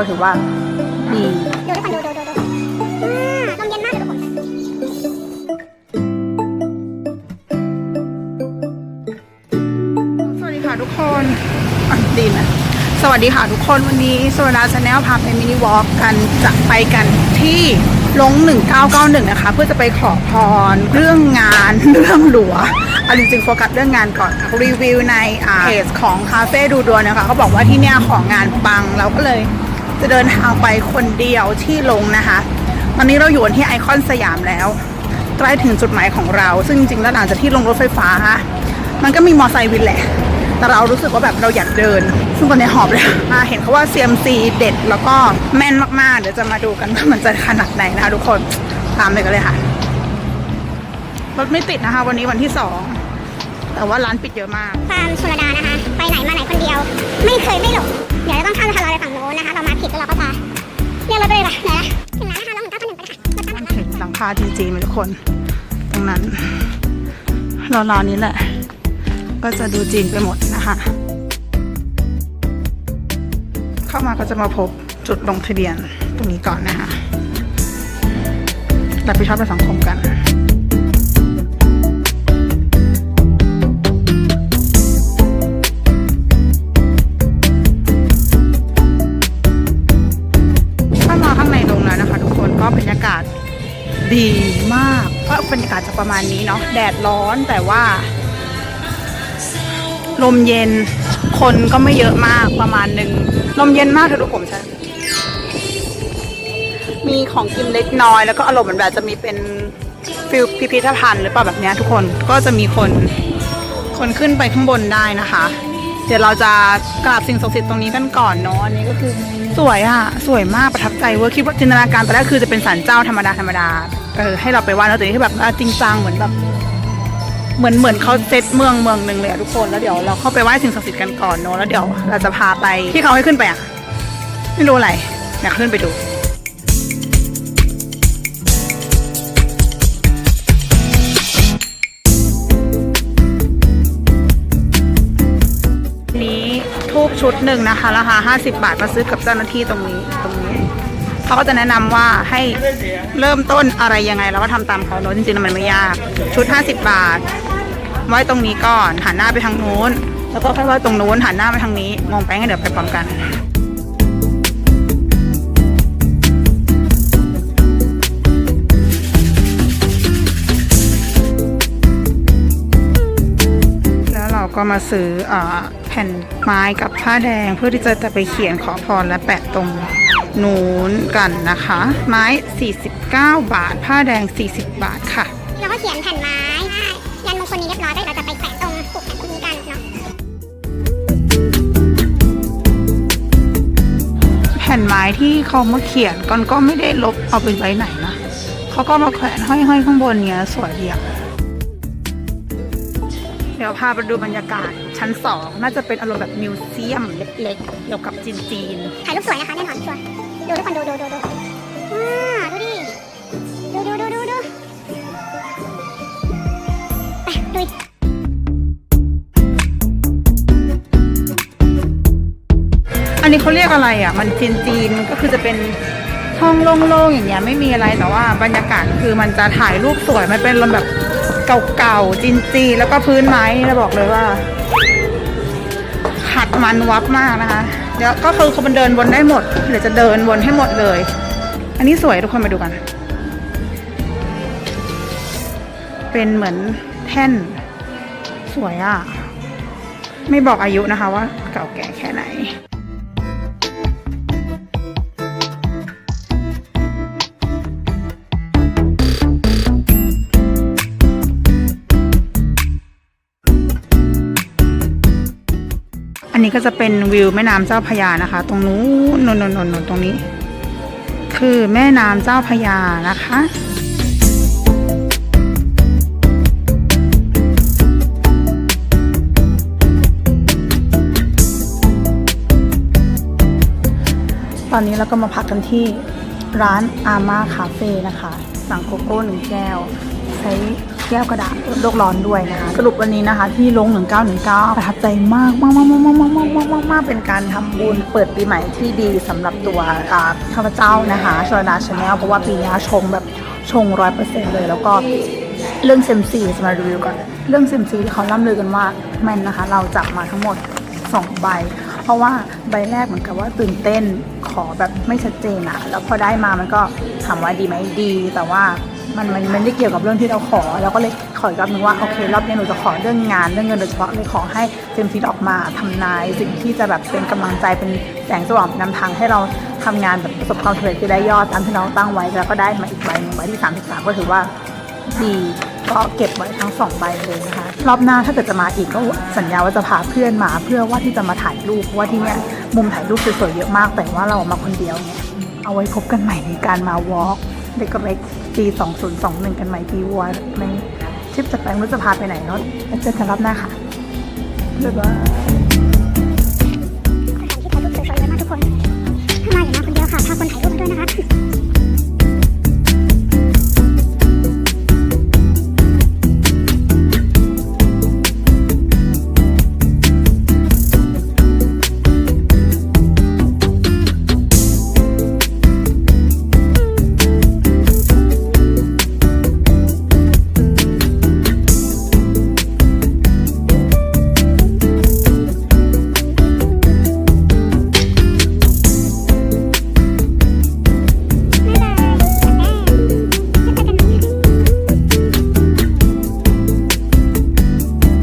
ก็ถือว่าดีดูทุกคนดูดูดูดูอ่าลมเย็นมากเลยทุกคนสวัสดีค่ะทุกคนอะดีนะสวัสดีค่ะทุกคนวันนี้โซดาชาแนลพาไปมินิวอล์กกันจะไปกันที่ลง 1991 นะคะ เพื่อจะไปขอพรเรื่องงานเรื่องหลัวเอาจริงๆโฟกัสเรื่องงานก่อนค่ะรีวิวในอ่าเพจของคาเฟ่ดูดวนนะคะเขาบอกว่าที่เนี่ยของงานปังเราก็เลย จะเดินทางไปคนเดียวที่ลงนะคะ ตอนนี้เราอยู่ที่ไอคอนสยามแล้ว ใกล้ถึงจุดหมายของเรา ซึ่งจริงๆแล้วหลังจากที่ลงรถไฟฟ้า มันก็มีมอไซค์วินแหละ แต่เรารู้สึกว่าแบบเราอยากเดิน ซึ่งตอนนี้หอบเลยมาเห็นเขาว่า CMC เด็ดแล้วก็แม่นมากๆ เดี๋ยวจะมาดูกันว่ามันจะขนาดไหนนะคะทุกคนตามไปกันเลยค่ะ รถไม่ติดนะคะ วันนี้วันที่สองแต่ว่าร้านปิดเยอะมากฟามชลดานะคะ ไปไหนมาไหนคนเดียว ไม่เคยไม่หลงเดี๋ยวเราต้องข้ามสะพานลอยไปฝั่งโน้นนะคะ ผิดแล้วเราก็จะเรียกรถไปเลยป่ะไหนละถึงแล้วนะคะลงถึงเก้าพันหนึ่งไปนะคะรถตั้งหลังหลังคาจริงๆทุกคน ตรงนั้นราวๆนี้แหละ ก็จะดูจีนไปหมดนะคะ เข้ามาก็จะมาพบจุดลงทะเบียนตรงนี้ก่อนนะคะรับผิดชอบในสังคมกัน ดีมากก็บรรยากาศจะประมาณนี้เนาะแดดร้อนแต่ว่า ลมเย็นคนก็ไม่เยอะมากประมาณหนึ่งลมเย็นมากเธอดูผมฉันมีของกินเล็กน้อย แล้วก็อารมณ์เหมือนแบบจะมีเป็นฟิลพิพิธภัณฑ์หรือเปล่าแบบนี้ทุกคนก็จะมีคนคนขึ้นไปข้างบนได้นะคะ เดี๋ยวเราจะกราบสิ่งศักดิ์สิทธิ์ตรงนี้กันก่อนเนาะอันนี้ก็คือสวยอะสวยมากประทับใจเวอร์คิดว่าจินตนาการตอนแรกคือจะเป็นศาลเจ้าธรรมดาธรรมดาเออให้เราไปไหว้แล้วแต่นี่คือแบบจริงจังเหมือนแบบเหมือนเหมือนเขาเซตเมืองเมืองหนึ่งเลยอะทุกคนแล้วเดี๋ยวเราเข้าไปไหว้สิ่งศักดิ์สิทธิ์กันก่อนเนอะแล้วเดี๋ยวเราจะพาไปที่เขาให้ขึ้นไปอะไม่รู้อะไรอยากขึ้นไปดู ชุดหนึ่งนะคะ ราคา 50 บาทมาซื้อกับเจ้าหน้าที่ตรงนี้ตรงนี้เขาก็จะแนะนำว่าให้เริ่มต้นอะไรยังไงเราก็ทำตามเขาเนอะจริงๆมันไม่ยาก ชุด 50 บาท ไว้ตรงนี้ก่อนหันหน้าไปทางนู้น แล้วก็ค่อยๆตรงนู้นหันหน้ามาทางนี้มองไปงั้นเดี๋ยวไปพร้อมกันแล้วเราก็มาซื้ออ แผ่นไม้กับผ้าแดง เพื่อที่จะจะไปเขียนขอพรและแปะตรงนู้นกันนะคะ ไม้ 49 บาท ผ้าแดง 40 บาทค่ะเราก็เขียนแผ่นไม้ได้ยันมงคลนี้เรียบร้อยก็เดี๋ยวเราจะไปแปะตรงปกแผ่นตรงนี้กันเนาะแผ่นไม้ที่เขามาเขียนก่อนก็ไม่ได้ลบเอาไปไว้ไหนนะเขาก็มาแขวนห้อยๆข้างบนเนี้ยสวยดีอะเดี๋ยวพาไปดูบรรยากาศ ชั้นสองน่าจะเป็นอารมณ์แบบมิวเซียมเล็กๆ เกี่ยวกับจีนๆถ่ายรูปสวยนะคะแน่นอนชัวร์ดูทุกคนดูดูดูดูอ่าดูดิดูดูดูดูดูไปดูอันนี้เขาเรียกอะไรอะ มันจีนจีนก็คือจะเป็นห้องโล่งๆอย่างเงี้ยไม่มีอะไรแต่ว่าบรรยากาศคือมันจะถ่ายรูปสวยมันเป็นลมแบบเก่าๆจีนๆแล้วก็พื้นไม้นี่เราบอกเลยว่า มันวับมากนะคะ เดี๋ยวก็คือคนมันเดินวนได้หมดเดี๋ยวจะเดินวนให้หมดเลย อันนี้สวยทุกคนมาดูกัน เป็นเหมือนแท่น สวยอะ ไม่บอกอายุนะคะว่าเก่าแก่แค่ไหน นนี้ก็จะเป็นวิวแม่น้ำเจ้าพยานะคะ ตรงนู้นนนนนนตรงนี้ คือแม่น้ำเจ้าพยานะคะตอนนี้เราก็มาพักกันที่ร้านอาม่าคาเฟ่นะคะ สั่งโกโก้หนึ่งแก้ว ใช้ แก้วกระดาษลดโลกร้อนด้วยนะคะ สรุปวันนี้นะคะ ที่ลง 1919ประทับใจมากมากมากมากมากมากมากมากมากเป็นการทำบุญเปิดปีใหม่ที่ดีสำหรับตัวข้าพเจ้านะคะชลดาชาแนลเพราะว่าปีนี้ชงแบบชงร้อยเปอร์เซ็นต์เลย แล้วก็เรื่องเซมซีจะมารีวิวก่อนเรื่องเซมซีที่เขาล่ำลือกันว่าแม่นนะคะ เราจับมาทั้งหมด2ใบเพราะว่าใบแรกเหมือนกับว่าตื่นเต้นขอแบบไม่ชัดเจนอะแล้วพอได้มามันก็ถามว่าดีไหมดี แต่ว่า มันมันมันไม่ได้เกี่ยวกับเรื่องที่เราขอ เราก็เลยขออีกรอบนึงว่าโอเครอบนี้หนูจะขอเรื่องงานเรื่องเงินโดยเฉพาะเลยขอให้เซมซีดออกมาทำนาย สิ่งที่จะแบบเป็นกำลังใจเป็นแสงสว่างนำทางให้เราทำงานแบบประสบความสำเร็จที่ได้ยอดตามที่เราตั้งไว้แล้วก็ได้มาอีกใบหนึ่งใบที่ 33 ก็ถือว่าดีก็เก็บไว้ทั้งสองใบเลยนะคะรอบหน้าถ้าเกิดจะมาอีกก็สัญญาว่าจะพาเพื่อนมาเพื่อว่าที่จะมาถ่ายรูปเพราะว่าที่เนี้ยมุมถ่ายรูปสวยๆเยอะมาก แต่ว่าเรามาคนเดียวเนี่ยเอาไว้พบกันใหม่ในการมาวอล์กเด็กเล็ก 2021 กันใหม่ทีวัวในทริปจัดไปรู้จะพาไปไหนเนาะเจอกันรับหน้าค่ะบ๊ายบายสถานที่ถ่ายรูปสวยๆเลยอะมากทุกคนถ้ามาอย่ามาคนเดียวค่ะพาคนถ่ายรูปมาด้วยนะคะ